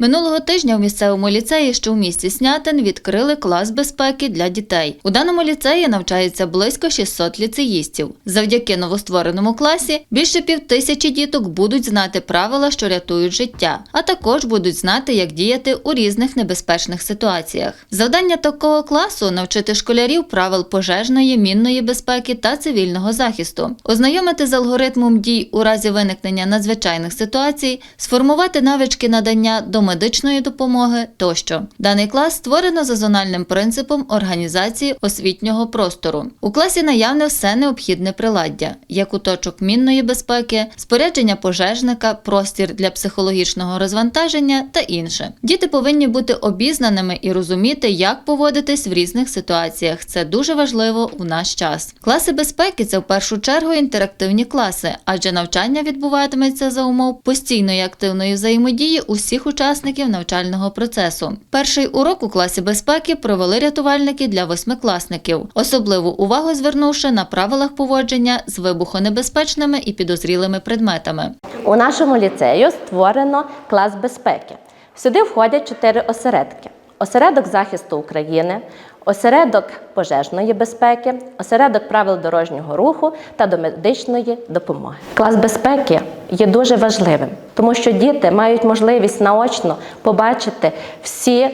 Минулого тижня у місцевому ліцеї, що в місті Снятин, відкрили клас безпеки для дітей. У даному ліцеї навчається близько 600 ліцеїстів. Завдяки новоствореному класі більше півтисячі діток будуть знати правила, що рятують життя, а також будуть знати, як діяти у різних небезпечних ситуаціях. Завдання такого класу навчити школярів правил пожежної, мінної безпеки та цивільного захисту, ознайомити з алгоритмом дій у разі виникнення надзвичайних ситуацій, сформувати навички надання домедичної допомоги тощо. Даний клас створено за зональним принципом організації освітнього простору. У класі наявне все необхідне приладдя, як куточок мінної безпеки, спорядження пожежника, простір для психологічного розвантаження та інше. Діти повинні бути обізнаними і розуміти, як поводитись в різних ситуаціях. Це дуже важливо у наш час. Класи безпеки це в першу чергу інтерактивні класи, адже навчання відбуватиметься за умов постійної активної взаємодії усіх учасників навчального процесу. Перший урок у класі безпеки провели рятувальники для восьмикласників, особливу увагу звернувши на правилах поводження з вибухонебезпечними і підозрілими предметами. У нашому ліцею створено клас безпеки. Сюди входять чотири осередки: осередок захисту України, осередок пожежної безпеки, осередок правил дорожнього руху та домедичної допомоги. Клас безпеки є дуже важливим, тому що діти мають можливість наочно побачити всі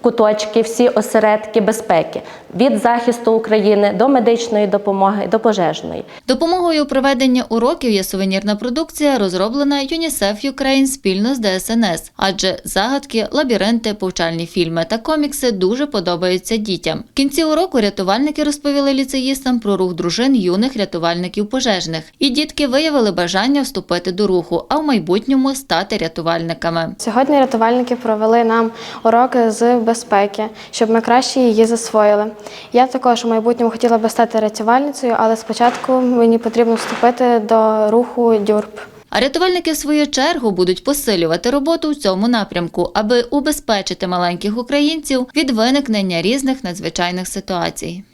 куточки, всі осередки безпеки від захисту України до медичної допомоги до пожежної. Допомогою у проведенні уроків є сувенірна продукція, розроблена UNICEF Ukraine спільно з ДСНС, адже загадки, лабіринти, повчальні фільми та комікси дуже подобаються дітям. В кінці уроку рятувальники розповіли ліцеїстам про рух дружин юних рятувальників пожежних, і дітки виявили бажання вступити до руху, а в майбутньому стати рятувальниками. Сьогодні рятувальники провели нам уроки з безпеки, щоб ми краще її засвоїли. Я також у майбутньому хотіла би стати рятувальницею, але спочатку мені потрібно вступити до руху дюрб. А рятувальники, в свою чергу, будуть посилювати роботу у цьому напрямку, аби убезпечити маленьких українців від виникнення різних надзвичайних ситуацій.